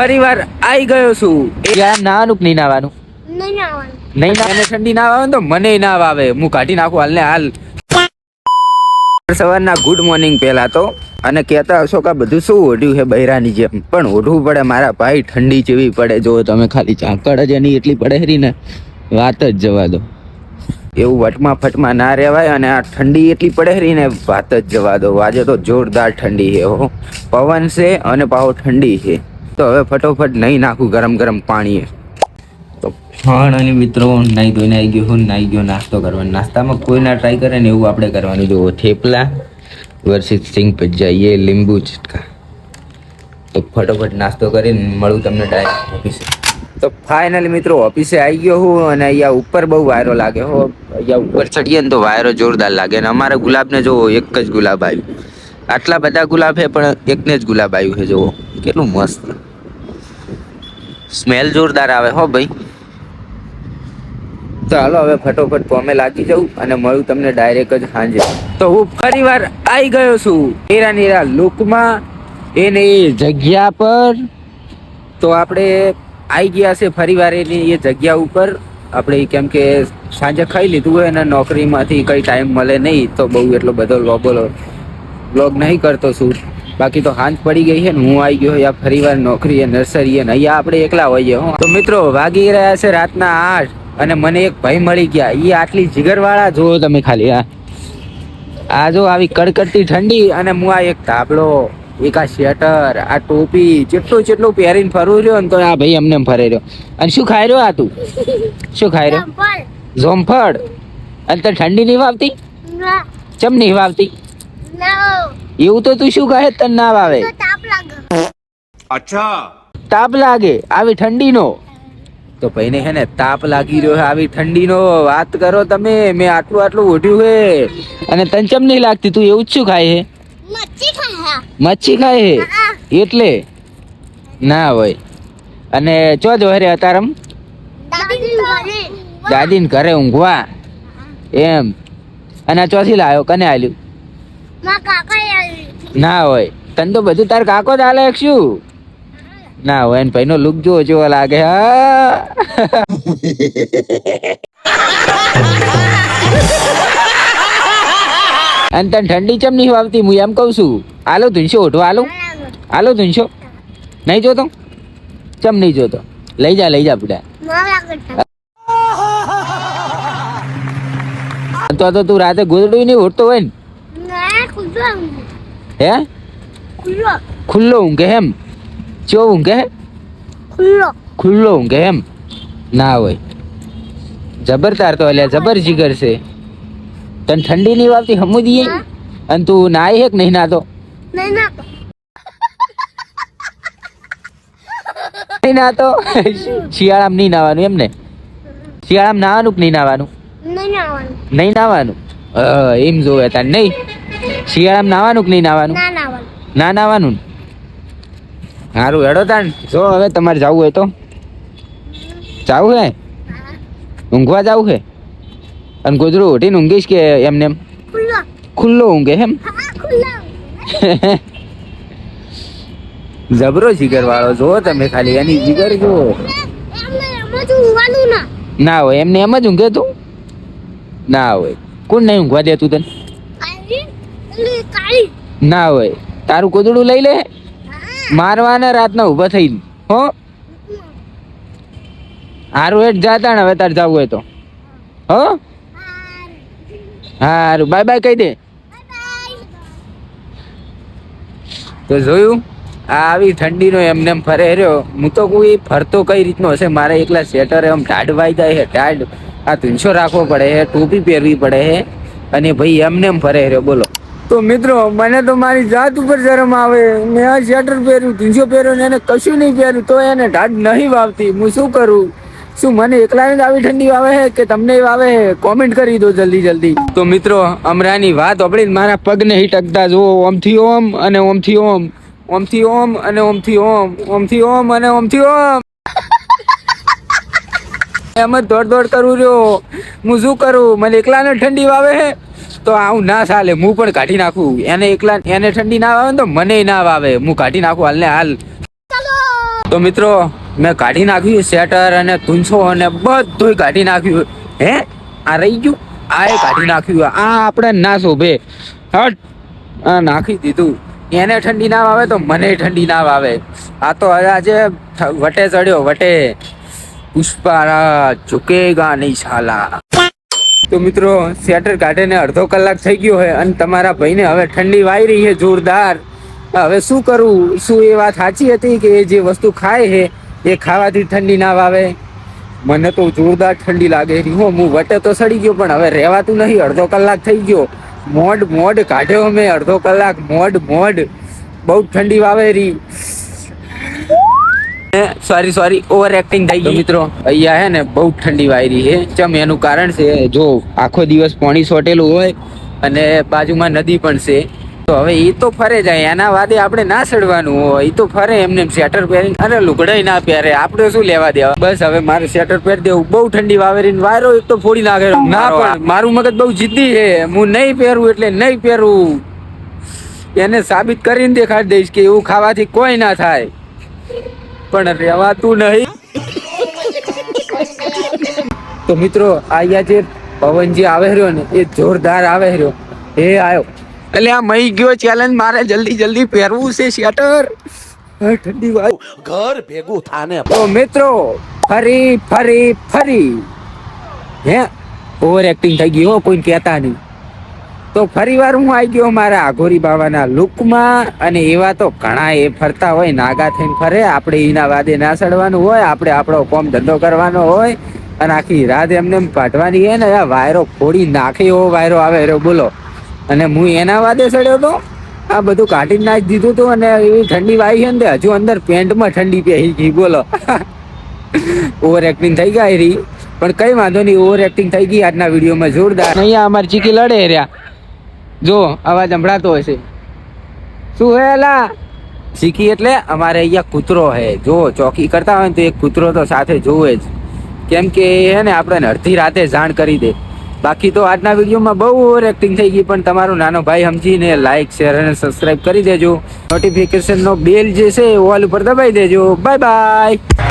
ફરીવાર આવી ગયો છું. યાર નાવાનું નહીં નાવાનું. નહીં નાવાનું. નહીં ના ઠંડી ના આવે ને તો મને ના આવે હું કાઢી નાખું હાલ ને હાલ. સવારના ગુડ મોર્નિંગ પહેલા તો અને કહેતા હશો કે આ બધું શું ઓઢ્યું છે બૈરાની જેમ. પણ ઓઢવું પડે મારા ભાઈ ઠંડી જેવી પડે. જો તમે ખાલી ઝાકળ જ એની એટલી પડે હરી ને. વાત જ જવા દો. એવું વટમાં ફટમાં ના રહેવાય અને આ ઠંડી એટલી પડે હરી ને વાત જ જવા દો. આજે તો જોરદાર ઠંડી છે હો. પવન છે અને પાહો ઠંડી છે. તો હવે ફટોફટ નહીં નાખું ગરમ ગરમ પાણીએ. તો પણ અને મિત્રો નહીં ધોઈને આવી ગયો હું, નાઈ ગયો, નાસ્તો કરવાનો. નાસ્તામાં કોઈ ના ટ્રાય કરે ને એવું આપણે કરવાનું. જોવો થેપલા વર્ષિત સિંગ ભજીયા. એ લીંબુ ચટકા. તો ફટોફટ નાસ્તો કરીને મળું તમને ડાયરેક્ટ ઓફિસે તો ફાઇનલી મિત્રો ઓફિસે આવી ગયો હું અને અહીંયા ઉપર બહુ વાયરો લાગે. હો, અહીંયા ઉપર ચડીએ ને તો વાયરો જોરદાર લાગે. અને અમારા ગુલાબને જો એક જ ગુલાબ આવ્યું. આટલા બધા ગુલાબ છે, પણ એકને જ ગુલાબ આવ્યું છે. જુઓ, કેટલું મસ્ત. સ્મેલ જોરદાર આવે હો ભાઈ. હાલો હવે ફટોફટ પોમે લાગી જાઉં અને મળું તમને ડાયરેક્ટ જ સાંજે. તો હું ફરી વાર આવી ગયો છું. એરા નીરા લુકમાં એને એ જગ્યા પર. તો આપણે આવી ગયા છે ફરી વાર એની એ જગ્યા ઉપર. આપણે કેમ કે સાંજે ખાઈ લીધું હોય અને નોકરીમાંથી કઈ ટાઈમ મળે નહીં, તો બહુ એટલો બધો લોબોલો બ્લોગ નહીં કરતો છું. બાકી તો હાંજ પડી ગઈ છે ને હું આવી ગયો યા ફરી વાર નોકરી નર્સરી ને અહીંયા આપણે એકલા હોઈએ હો. તો મિત્રો વાગી રહ્યા છે રાતના આઠ અને મને એક ભાઈ મળી ગયા. એ આટલી જીગરવાળા જુઓ તમે ખાલી આ. આ જો આવી કડકડતી ઠંડી અને હું આ એક ધાબળો એક આ સ્વેટર આ ટોપી જેટલું જેટલું પહેરીને ફરું રહ્યો ને તો આ ભાઈ અમને ફરે રહ્યો. અને શું ખાઈ રહ્યો આ તું? શું ખાઈ રહ્યો? ઝોમફળ અને તને ઠંડી નહીં વાવતી? ચમ નહીં વાવતી? ના. એવું તો તું શું કહે? તને ના આવે અચ્છા તાપ લાગે. તાપ લાગે. આવી ઠંડીનો. તો ભાઈને હે ને તાપ લાગી રહ્યો છે આવી ઠંડીનો વાત કરો તમે. મેં આટલું આટલું ઓઢ્યું હે. અને તને ચમ નહીં લાગતી? તું એવું જ શું ખાય હે? મચ્છી ખાયા મચ્છી ખાય હે? એટલે? ના હોય. અને ચો જો હરે અતારમ? દાદી ઘરે. દાદીને ઘરે ઊંઘવા. એમ. અને આ ચોથી લાવ્યો કને આલ્યું? ના હોય. તને તો બધું તાર કાકો જ હાલે શું? ના હોય ને ભાઈનો લુક જોવો જેવો લાગે હા. અને તને ઠંડી ચમ નહીં વાવતી? હું એમ કહું છું. આલો ધૂનશો ઓઢો આલો આલો ધૂનશો. નહીં જોતો? ચમ નહીં જોતો? લઈ જા લઈ જા બુડા તો તો તું રાતે ગોદડું નહીં ઓઢતો હોય ને? હે? ખુલ્લો. ખુલ્લો ઊંઘે એમ? ચો ઊંઘે ખુલ્લો. ખુલ્લો ઊંઘે એમ? ના હોય. જબરદાર તો અલ્યા જબર જીગર છે. તને ઠંડી નહીં વાવતી હમું દઈએ અને તું નાય હે કે નહીં નાતો? નહીં ના નહીં નાતો? શિયાળામાં નહીં નાવાનું એમ ને શિયાળામાં નાવાનું કે નહીં નાવાનું? નહીં આવવાનું નહીં નાવાનું? એમ જોવે તાર નહીં. શિયાળામાં નાવાનું કે નહીં નાવાનું ના નાવાનું? સારું હેડો તાણ. જો હવે તમારે જવું હોય તો. જાવું હે? ઊંઘવા જાવું હે? અને ગોદડું ઉઠીને ઊંઘીશ કે એમને એમ? ખુલ્લો. ઊંઘે એમ? જબરો જીગર વાળો જો તમે ખાલી એની જીગર જો ના. હોય એમને એમ જ ઊંઘે તું? ના હોય. કોણ નહીં ઊંઘવા તને કાળી પેલી કાળી ના હોય. તારું કોદડું લઈ લે. મારવાના રાતના ઊભા થઈને. હો? હારું હેઠ જાતા ને હવે તારે જવું હોય તો. હો? હારું. બાય બાય કહી દે. તો જોયું આ આવી ઠંડીનો એમને એમ ફરે રહ્યો. હું તો કોઈ ફરતો કઈ રીતનો હશે? મારે એકલા સ્વેટર એમ ટાઢ વાઈ જાય છે ટાઢ આ તીનસો રાખવો પડે છે ટોપી પહેરવી પડે છે. અને ભાઈ એમને એમ ફરે રહ્યો બોલો. તો મિત્રો, મને તો મારી જાત ઉપર શરમ આવે. મેં આ સ્વેટર પહેર્યું તીનસો પહેર્યો ને એને કશું નહીં પહેર્યું, તો એને ઢાઢ નહીં વાવતી. હું શું કરું? શું મને એકલાને જ આવી ઠંડી વાવે છે કે તમને વાવે છે? કોમેન્ટ કરી દો જલ્દી જલ્દી. તો મિત્રો, અમરાની વાત આપણી મારા પગને હિટકતા ટકતા જુઓ. ઓમથી ઓમ અને ઓમથી ઓમ. ઓમથી ઓમ અને ઓમથી ઓમ. ઓમથી ઓમ અને ઓમથી ઓમ. એમ જ દોડ દોડ કરું રહ્યો. હું શું કરું? મને એકલાને ઠંડી વાવે છે? તો આવું ના ચાલે હું પણ કાઢી નાખું. એને એકલા એને ઠંડી ના વાવે તો મને ના વાવે. હું કાઢી નાખું હાલ ને હાલ. તો મિત્રો, મેં કાઢી નાખ્યું સેટર અને તુંસો અને બધું કાઢી નાખ્યું. હે? આ રહી ગયું? આ એ કાઢી નાખ્યું. આ આપણે ના શોભે. હટ. આ નાખી દીધું. એને ઠંડી ના આવે તો મને ઠંડી ના આવે આ તો આજે વટે ચડ્યો. વટે. પુષ્પારા ઝુકેગા નહીં સાલા તો મિત્રો સ્વેટર કાઢીને અડધો કલાક થઈ ગયો છે અને તમારા ભાઈને હવે ઠંડી વાઈ રહી છે, જોરદાર. હવે શું કરવું શું એ વાત સાચી હતી કે એ જે વસ્તુ ખાય છે, એ ખાવાથી ઠંડી ના વાવે? મને તો જોરદાર ઠંડી લાગે રહી હો, હું વટે તો સડી ગયો, પણ હવે રહેવાતું નહીં. અડધો કલાક થઈ ગયો. મોડ મોડ કાઢ્યો મેં અડધો કલાક. મોડ મોડ બહુ ઠંડી વાવે રહી સોરી સોરી ઓવર એક્ટિંગ થઈ ગઈ. મિત્રો અહીંયા હે ને બહુ ઠંડી વાયરી છે. ચમ એનું કારણ છે જો આખો દિવસ પાણી સોટેલું હોય અને બાજુમાં નદી પણ છે. તો હવે એ તો ફરે જાય એના વાદે આપણે ના ચડવાનું હોય. એ તો ફરે એમને સ્વેટર પહેરીને અને લુગડાઈ ના પહેરે આપણે શું લેવા દેવા? બસ હવે મારે સ્વેટર પહેરી દેવું. બહુ ઠંડી વાવેરી વાયરો એક તો ફોડી નાખે. ના પણ મારું મગજ બહુ જિદ્દી છે. હું નહીં પહેરું એટલે નહીં પહેરું. એને સાબિત કરીને દેખાડી દઈશ કે એવું ખાવાથી કોઈ ના થાય. પણ રહેવાતું નહીં. તો મિત્રો અહીંયા જે પવન જે આવે રહ્યો ને એ જોરદાર આવે રહ્યો. એ આવ્યો એટલે આ મહી ગયો ચેલેન્જ મારે જલ્દી જલ્દી પહેરવું છે શેટર ઠંડી વાત ઘર ભેગું થાને. તો મિત્રો ફરી ફરી ફરી. હે? ઓવર એક્ટિંગ થઈ ગઈ હો કોઈ કહેતા નહીં. તો ફરી વાર હું આવી ગયો મારા આઘોરી બાબાના લુકમાં અને એવા તો ઘણા એ ફરતા હોય, નાગા થઈને ફરે, આપણે એના વાદે ના સડવાનું હોય, આપણે આપણો કોમ ધંધો કરવાનો હોય, અને આખી રાત એમને એમ પાટવાની હે ને વાયરો ફોડી નાખે એવો વાયરો આવે રહ્યો, બોલો. અને હું એના વાદે સડ્યો તો, આ બધું કાઢી નાખી દીધું હતું અને એવી ઠંડી વાઈ છે ને હજુ અંદર પેન્ટમાં ઠંડી પહેરી ગઈ, બોલો. ઓવર એક્ટિંગ થઈ ગઈ રહી પણ કઈ વાંધો નહીં ઓવર એક્ટિંગ થઈ ગઈ, આજના વિડીયોમાં જોરદાર. અહીંયા અમારી ચીકી લડે રહ્યા. જો, અવાજ સંભળાતો હશે. શું હે એલા શીખી એટલે અમારે અહીંયા કૂતરો હે. જો, ચોકી કરતા હોય ને તો એક કૂતરો તો સાથે જોવે જ. કેમ કે હે ને આપણને અડધી રાતે જાણ કરી દે. બાકી તો આજના વિડીયોમાં બહુ ઓવર એક્ટિંગ થઈ ગઈ, પણ તમારો નાનો ભાઈ સમજીને લાઈક શેર અને સબસ્ક્રાઇબ કરી દેજો. નોટિફિકેશનનો બેલ જે છે એ ઓલ ઉપર દબાઈ દેજો. Bye bye